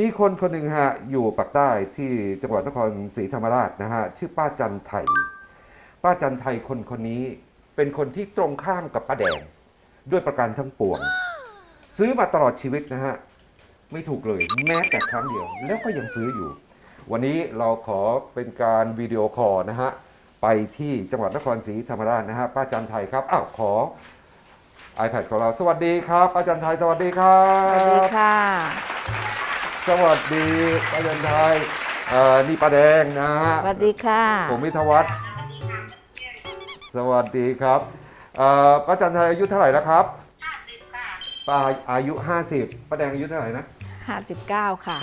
มีคนคนหนึ่งฮะอยู่ปากใต้ที่จังหวัดนครศรีธรรมราชนะฮะชื่อป้าจันไทย ป้าจันไทยคนคนนี้เป็นคนที่ตรงข้ามกับป้าแดงด้วยประการทั้งปวง ซื้อมาตลอดชีวิตนะฮะไม่ถูกเลยแม้แต่ครั้งเดียว แล้วก็ยังซื้ออยู่ วันนี้เราขอเป็นการวิดีโอคอลนะฮะไปที่จังหวัดนครศรีธรรมราชนะฮะป้าจันไทยครับอ้าวขอ iPad ของเราสวัสดีครับป้าจันไทยสวัสดีครับ สวัสดีค่ะ สวัสดีป้าจันไทยเอ่อนี่ป้าแดงนะฮะสวัสดีค่ะ ผมวิทยวัฒน์สวัสดีครับเอ่อป้าจันไทยอายุเท่าไหร่แล้วครับห้าสิบค่ะป้าอายุ 50ป้าแดงอายุเท่าไหร่นะ59 ค่ะ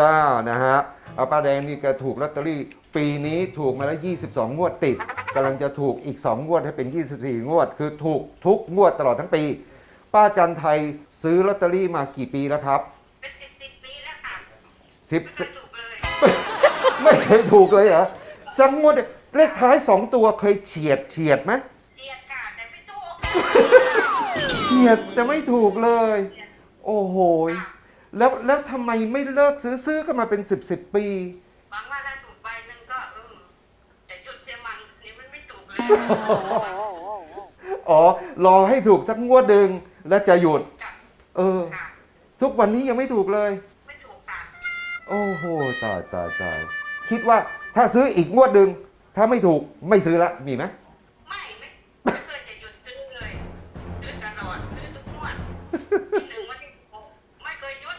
59 นะฮะเอาป้าแดงนี่ก็ถูกลอตเตอรี่ ปีนี้ถูกมาแล้ว 22 งวดติดกำลังจะถูกอีก 2 งวดให้เป็น 24 งวด คือถูกทุกงวดตลอดทั้งปี ป้าจันไทยซื้อลอตเตอรี่มากี่ปีแล้วครับ เป็นสิบสิบปีแล้วค่ะ 10ไม่เคยถูกเลยไม่เคยถูกเลยเหรอสักงวดเลขท้าย2ตัวเคยเฉียดเฉียดไหมเจียดค่ะแต่ไม่ถูกเฉียดแต่ไม่ถูกเลย โอ้โหยแล้วแล้วทำไมไม่เลิกซื้อซื้อกันมาเป็น10บสปีหวังว่าถ้าถูกใบหนึ่งก็เออจะหยุดเสียมันนี่มันไม่ถูกเลยอ๋อ รอให้ถูกสักงวดหนึ่งแล้วจะหยุดค่ะเออ ค่ะทุกวันนี้ยังไม่ถูกเลยไม่ถูกค่ะ โอ้โหตายตายตายคิดว่าถ้าซื้ออีกงวดหนึ่งถ้าไม่ถูกไม่ซื้อละมีไหมไม่ไม่ไม่เคยจะหยุดซื้อเลยซื้อตลอดซื้อทุกงวดที่หนึ่งวันที่หกไม่เคยหยุด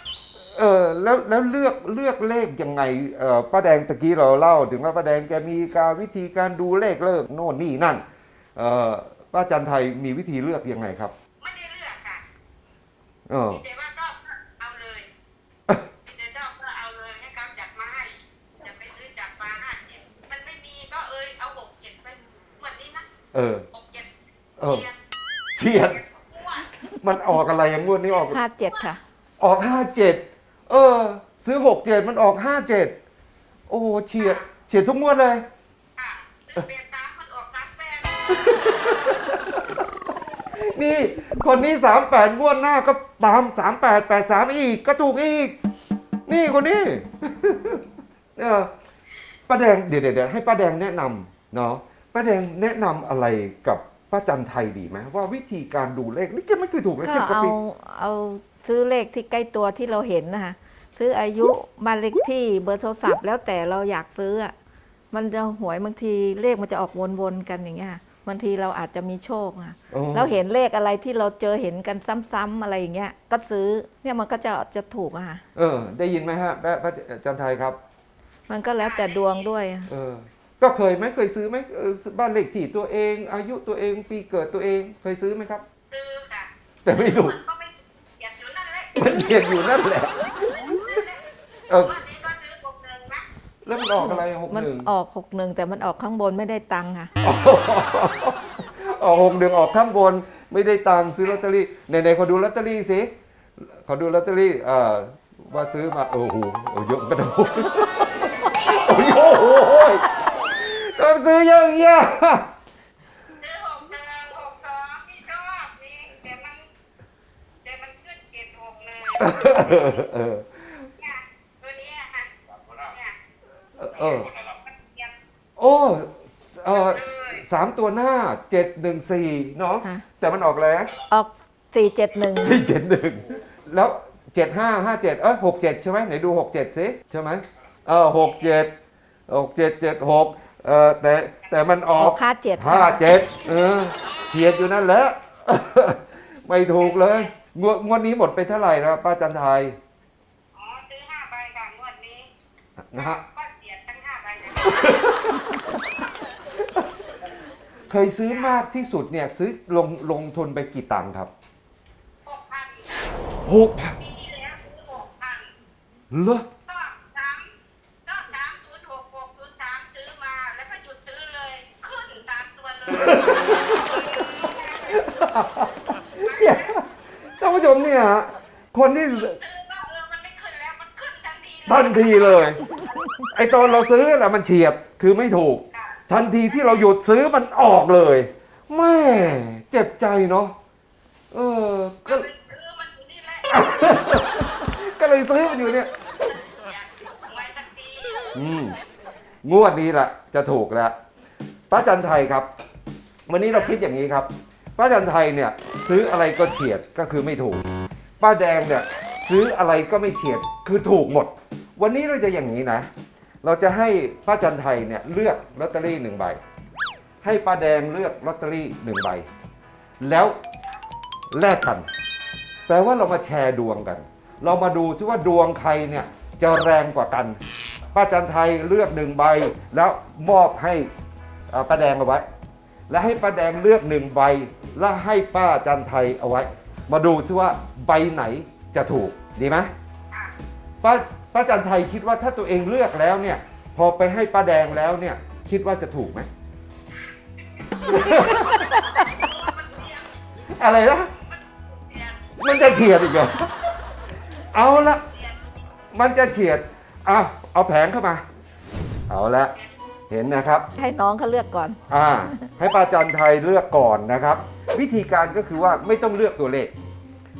เออแล้วแล้วเลือกเลือกเลขยังไงเออป้าแดงตะกี้เราเล่าถึงว่าป้าแดงแกมีการวิธีการดูเลขเลิกโน่นนี่นั่นเออป้าจันไทยมีวิธีเลือกยังไงครับ ไม่ได้เลือกค่ะเออมีแต่ว่าชอบก็เอาเลยมีแต่ชอบก็เอาเลยให้เขาจัดมาให้จะไปซื้อจัดมาห้าเจ็ดมันไม่มีก็เอยเอาหกเจ็ดไปวันนี้นะ เออ หกเจ็ดเออเจ็ดเฉียดงวดมันออกอะไรอย่างงวดนี้ออก57ค่ะ ออกห้าเจ็ด เออ ซื้อหกเจ็ดมันออกห้าเจ็ด โอ้เฉียด เฉียดทุกงวดเลย ค่ะซื้อเปลี่ยนตามมันออกสามแปดนี่ คนนี้สามแปดงวดหน้าก็ตามสามแปดแปดสามอีก ก็ถูกอีก นี่คนนี้ เออป้าแดงเดี๋ยวเดี๋ยวเดี๋ยวให้ป้าแดงแนะนำเนาะ ป้าแดงแนะนำอะไรกับป้าจันไทยดีไหมว่าวิธีการดูเลขนี่จะไม่เคยถูกเลยก็สิบกว่าเอาปีเอาซื้อเลขที่ใกล้ตัวที่เราเห็นนะคะซื้ออายุบ้านเลขที่เบอร์โทรศัพท์ แล้วแต่เราอยากซื้ออะมันจะหวยบางทีเลขมันจะออกวนๆกันอย่างเงี้ยค่ะบางทีเราอาจจะมีโชคอะ อ๋อเราเห็นเลขอะไรที่เราเจอเห็นกันซ้ำๆอะไรอย่างเงี้ย ก็ซื้อเนี่ยมันก็จะจะถูกอะค่ะ เออ ได้ยินไหมฮะป้าป้าจันไทยครับ มันก็แล้วแต่ดวงด้วยอะเออ ก็เคยไหมเคยซื้อไหมเออบ้านเลขที่ตัวเอง อายุตัวเองปีเกิดตัวเองเคยซื้อไหมครับ ซื้อค่ะแต่ไม่ถูกมันก็ไม่อยากอยู่นั่นแหละมันเฉียดอยู่นั่นแหละเออวันนี้ก็ซื้อกลมหนึ่งนะแล้วมันออกอะไรหกมันหนึ่งออกหกหนึ่งแต่มันออกข้างบนไม่ได้ตังค์ค่ะออกหกหนึ่งออกข้างบนไม่ได้ตังค์ซื้อลอตเตอรี่ไหนๆขอดูลอตเตอรี่สิขอดูลอตเตอรี่เอ่อว่าซื้อมาโอ้โหโอ้เยอะกระโดดโอ้โห ต้องซื้อเยอะแยะซื้อหกหนึ่งหกสองพี่ชอบนี่แต่มันแต่มันขึ้นเจ็ดหกเลยเออเนี่ยตัวนี้อะค่ะเนี่ยเออมันเทียบโอ้เออสามตัวหน้าเจ็ดหนึ่งสี่เนาะค่ะ แต่มันออกแล้วออก471ที่เจ็ดหนึ่งแล้วเจ็ดห้าห้าเจ็ดเออหกเจ็ดใช่ไหมไหนดูหกเจ็ดสิใช่ไหมเออหกเจ็ดหกเจ็ดเจ็ดหก เออแต่แต่มันออออกก57ห้าค่ะเจ็ดเออเฉียดอยู่นั่นแหละ ไม่ถูกเลย งวดงวดนี้หมดไปเท่าไหร่นะป้าจันทายอ๋อซื้อห้าใบค่ะงวดนี้ นะฮะก็เสียทั้งห้าใบเลยเคยซื้อมากที่สุดเนี่ยซื้อลงลงทุนไปกี่ตังค์ครับหกพันหกพันปีที่แล้วซื้อหกพันเหรอ ชอบสามชอบสามศูนย์หกหกศูนย์สามซื้อมาแล้วก็หยุดซื้อเลย ขึ้นสามตัวเลย เนี่ยท่านผู้ชมเนี่ยคนที่ซื้อว่าเออมันไม่ขึ้นแล้วมันขึ้นทันทีเลยทันทีเลย ไอตอนเราซื้อแหละมันเฉียบคือไม่ถูก ค่ะทันทีที่เราหยุดซื้อมันออกเลยแม่เจ็บใจเนาะเออก็ก็เลยซื้อมันอยู่นี่แหละก็เลยซื้อมันอยู่เนี่ยอืม งวดนี้แหละจะถูกแล้วป้าจันไทยครับ วันนี้เราคิดอย่างนี้ครับ ป้าจันไทยเนี่ยซื้ออะไรก็เฉียดก็คือไม่ถูก ป้าแดงเนี่ยซื้ออะไรก็ไม่เฉียดคือถูกหมด วันนี้เราจะอย่างนี้นะ เราจะให้ป้าจันไทยเนี่ยเลือกลอตเตอรี่หนึ่งใบ ให้ป้าแดงเลือกลอตเตอรี่หนึ่งใบ แล้วแลกกัน แปลว่าเรามาแชร์ดวงกัน เรามาดูซิว่าดวงใครเนี่ยจะแรงกว่ากัน ป้าจันไทยเลือกหนึ่งใบ แล้วมอบให้ป้าแดงเอาไว้ และให้ป้าแดงเลือกหนึ่งใบ แล้วให้ป้าจันไทยเอาไว้ มาดูซิว่าใบไหนจะถูกดีไหมป้าป้าจันไทยคิดว่าถ้าตัวเองเลือกแล้วเนี่ย พอไปให้ป้าแดงแล้วเนี่ย คิดว่าจะถูกไหม อะไรนะมันจะเฉียดอีกเหรอเอาละมันจะเฉียดเอาเอาแผงเข้ามา เอาละ เห็นนะครับ ให้น้องเขาเลือกก่อน อ่า ให้ป้าจันไทยเลือกก่อนนะครับ วิธีการก็คือว่าไม่ต้องเลือกตัวเลข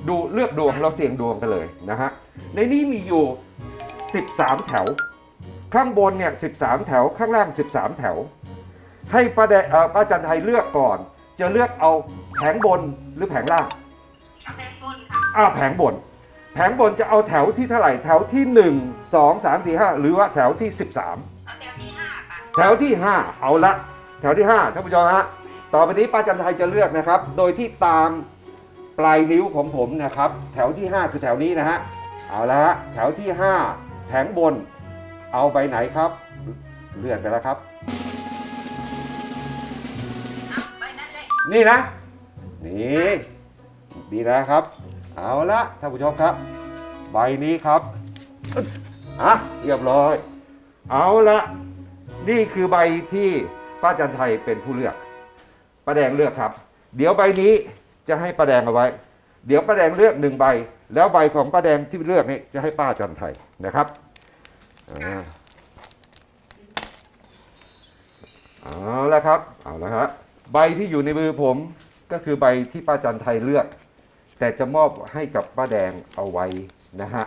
ดูเลือกดวงเราเสี่ยงดวงกันเลยนะฮะในนี้มีอยู่ 13 แถว ข้างบนเนี่ย13 แถวข้างล่าง 13 แถว ให้ป้าแดเอ่อป้าจันไทยเลือกก่อน จะเลือกเอาแผงบนหรือแผงล่างเอาแพงบนค่ะอ่าแผงบน แผงบนจะเอาแถวที่เท่าไหร่แถวที่ 1 2 3 4 5 หรือว่าแถวที่ 13 เอาแถวที่ห้าค่ะ แถวที่ 5 เอาละ แถวที่5ท่านผู้ชมฮะต่อไปนี้ป้าจันไทยจะเลือกนะครับ โดยที่ตามปลายนิ้วของผมนะครับ แถวที่ 5 คือแถวนี้นะฮะเอาละฮะแถวที่ 5 แผงบน เอาใบไหนครับ เลื่อนไปแล้วครับเอาไปนั่นแหละนี่นะ นี่ดีนะครับ เอาละท่านผู้ชมครับ ใบนี้ครับอึ๊ดอะเรียบร้อย เอาละ นี่คือใบที่ป้าจันไทยเป็นผู้เลือกป้าแดงเลือกครับ เดี๋ยวใบนี้จะให้ป้าแดงเอาไว้ เดี๋ยวป้าแดงเลือกหนึ่งใบ แล้วใบของป้าแดงที่เลือกนี่จะให้ป้าจันไทยนะครับอ่าเอาละครับเอาละครับใบที่อยู่ในมือผมก็คือใบที่ป้าจันไทยเลือก แต่จะมอบให้กับป้าแดงเอาไว้นะฮะ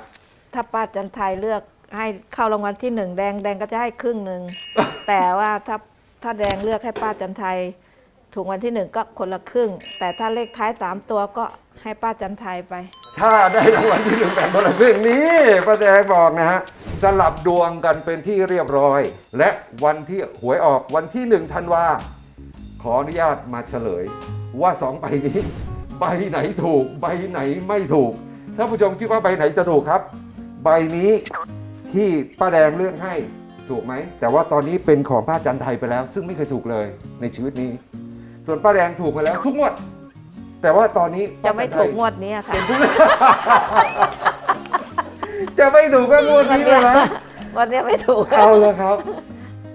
ถ้าป้าจันไทยเลือก ให้เข้ารางวัลที่หนึ่งแดงแดงก็จะให้ครึ่งหนึ่ง แต่ว่าถ้าถ้าแดงเลือกให้ป้าจันไทยถูกวันที่หนึ่งก็คนละครึ่ง แต่ถ้าเลขท้ายสามตัวก็ให้ป้าจันไทยไป ถ้าได้รางวัลที่หนึ่งแบ่งคนละครึ่งนี้ป้าแดงบอกนะฮะ สลับดวงกันเป็นที่เรียบร้อย และวันที่หวยออกวันที่หนึ่งธันวาขออนุญาตมาเฉลย ว่าสองใบนี้ ใบไหนถูก ใบไหนไม่ถูกท่านผู้ชมคิดว่าใบไหนจะถูกครับ ใบนี้ ที่ป้าแดงเลือกให้ถูกไหม แต่ว่าตอนนี้เป็นของป้าจันไทยไปแล้ว ซึ่งไม่เคยถูกเลยในชีวิตนี้ ส่วนป้าแดงถูกมาแล้วทุกงวด แต่ว่าตอนนี้จะไม่ถูกงป้าจันทวดนี้ค่ะ จะไม่ถูกก็งวดนี้เลยนะวันนี้ไม่ถูกเอาเลยครับ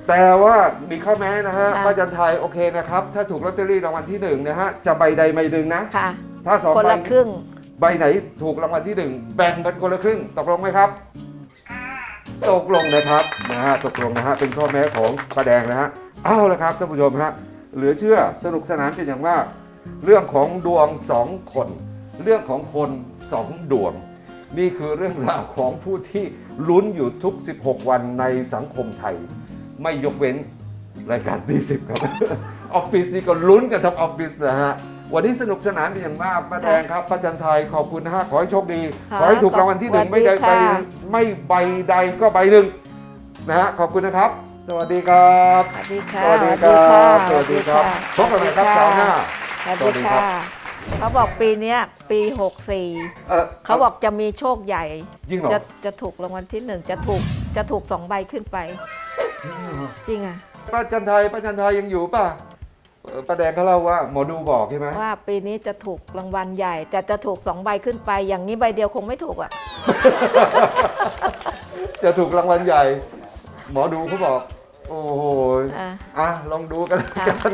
แต่ว่ามีข้อแม้นะฮะค่ะป้าจันไทยโอเคนะครับ ถ้าถูกลอตเตอรี่รางวัลที่หนึ่งนะฮะจะใบใดใบหนึ่งนะค่ะถ้าสองคนใบละครึ่ง ใบไหนถูกรางวัลที่หนึ่งแบ่งกันคนละครึ่งตกลงไหมครับค่ะ ตกลงนะครับนะฮะตกลงนะฮะเป็นข้อแม้ของป้าแดงนะฮะเอาละครับท่านผู้ชมฮะเหลือเชื่อสนุกสนานเป็นอย่างมาก เรื่องของดวงสองคน เรื่องของคนสองดวง นี่คือเรื่องราวของผู้ที่ลุ้นอยู่ทุก 16 วันในสังคมไทย ไม่ยกเว้นรายการตีสิบครับ ออฟฟิศนี่ก็ลุ้นกันทั้งออฟฟิศนะฮะ วันนี้สนุกสนานเป็นอย่างมากป้าแดงครับป้าจันไทยขอบคุณนะฮะขอให้โชคดีค่ะขอให้ถูกรางวัลที่หนึ่งสวัสดีไม่ได้ใบค่ะไม่ใบใดก็ใบหนึ่งนะฮะขอบคุณนะครับ สวัสดีครับ สวัสดีค่ะ สวัสดีครับสวัสดีครับพบกันใหม่ครับสควัราวสดีหน้าค่ะสวัสสวัสดีดีครัค่ะบเขาบอกปีเนี้ยปี 64เออเขาบอกจะมีโชคใหญ่จริงเหรอจะจะถูกรางวัลที่หนึ่งจะถูกจะถูกสองใบขึ้นไป จริงอะป้าจันไทยป้าจันไทยยังอยู่ป่ะเอ่อ ป้าแดงเขาเล่าว่าหมอดูบอกใช่ไหมว่าปีนี้จะถูกรางวัลใหญ่ จะจะถูกสองใบขึ้นไป อย่างนี้ใบเดียวคงไม่ถูกอะ จะถูกรางวัลใหญ่ หมอดูเขาบอก โอ้โหอะ อะลองดูกันแล้วกันแฟน